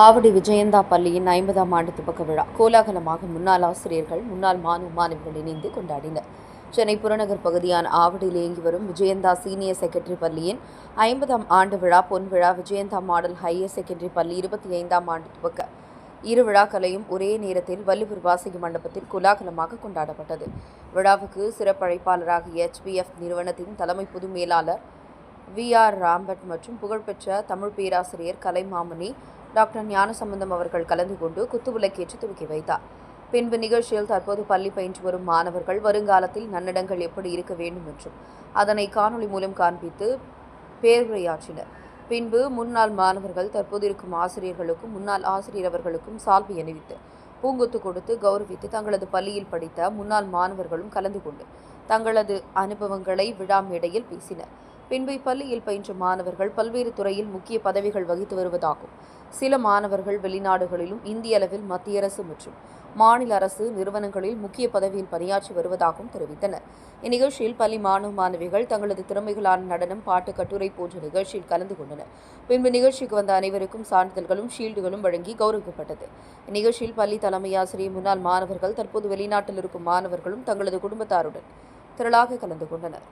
ஆவடி விஜயந்தா பள்ளியின் ஐம்பதாம் ஆண்டு துவக்க விழா. கோலாகலமாக முன்னாள் ஆசிரியர்கள் முன்னாள் மாணவ மாணவிகள் இணைந்து கொண்டாடினர். சென்னை புறநகர் பகுதியான ஆவடியில் இயங்கி வரும் விஜயந்தா சீனியர் செகண்டரி பள்ளியின் ஐம்பதாம் ஆண்டு விழா பொன் விழா விஜயந்தா மாடல் ஹையர் செகண்டரி பள்ளி இருபத்தி ஐந்தாம் ஆண்டு துவக்க. இரு விழாக்களையும் ஒரே நேரத்தில் வள்ளுவர் வாசகி மண்டபத்தில் கோலாகலமாக கொண்டாடப்பட்டது. விழாவுக்கு சிறப்பழைப்பாளராக எச்பிஎஃப் நிறுவனத்தின் தலைமை பொது மேலாளர் வி ஆர் ராம்பட் மற்றும் புகழ்பெற்ற தமிழ் பேராசிரியர் கலைமாமணி டாக்டர் ஞானசம்பந்தம் அவர்கள் கலந்து கொண்டு குத்துவிளக்கேற்று துவக்கி வைத்தார். பின்பு நிகழ்ச்சியில் தற்போது பள்ளி பயின்று வரும் மாணவர்கள் வருங்காலத்தில் நன்னடங்கள் எப்படி இருக்க வேண்டும் என்றும் அதனை காணொளி மூலம் காண்பித்து பேருரையாற்றினர். பின்பு முன்னாள் மாணவர்கள் தற்போது இருக்கும் ஆசிரியர்களுக்கும் முன்னாள் ஆசிரியர் அவர்களுக்கும் சால்வை அணிவித்து பூங்கொத்து கொடுத்து கௌரவித்து தங்களது பள்ளியில் படித்த முன்னாள் மாணவர்களும் கலந்து கொண்டு தங்களது அனுபவங்களை விழா மேடையில் பேசினர். பின்பு இப்பள்ளியில் பயின்ற மாணவர்கள் பல்வேறு துறையில் முக்கிய பதவிகள் வகித்து வருவதாகும். சில மாணவர்கள் வெளிநாடுகளிலும் இந்திய அளவில் மத்திய அரசு மற்றும் மாநில அரசு நிறுவனங்களில் முக்கிய பதவியில் பணியாற்றி வருவதாகவும் தெரிவித்தனர். இந்நிகழ்ச்சியில் பள்ளி மாணவ மாணவிகள் தங்களது திறமைகளான நடனம் பாட்டு கட்டுரை போன்ற நிகழ்ச்சியில் கலந்து கொண்டனர். பின்பு நிகழ்ச்சிக்கு வந்த அனைவருக்கும் சான்றிதழ்களும் ஷீல்டுகளும் வழங்கி கௌரவிக்கப்பட்டது. இந்நிகழ்ச்சியில் பள்ளி தலைமை ஆசிரியர் முன்னாள் மாணவர்கள் தற்போது வெளிநாட்டில் இருக்கும் மாணவர்களும் தங்களது குடும்பத்தாருடன் திரளாக கலந்து கொண்டனர்.